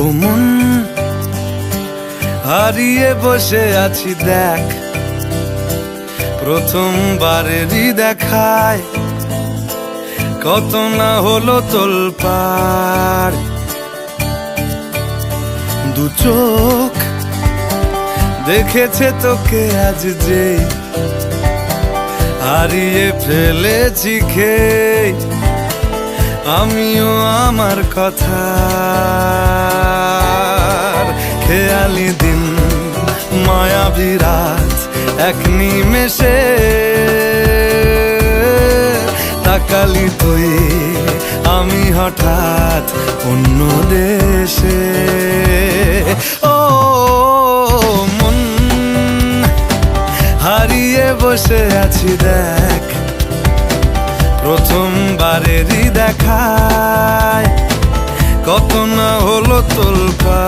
ও হারিয়ে বসে আছি দেখ। প্রথমবারেরই দেখায় কত না হলো তোলপাড় দু চোখ দেখেছে তোকে আজ যে, হারিয়ে ফেলেছি খেয়ে। আমিও আমার কথা খেয়ালি দিন মায়া বিরাট এক নিমেষে। তাকালি তুই, আমি হঠাৎ অন্য দেশে। ও, মন, হারিয়ে বসে আছি দেখ, প্রথমবারেরই না হলো তোলপা।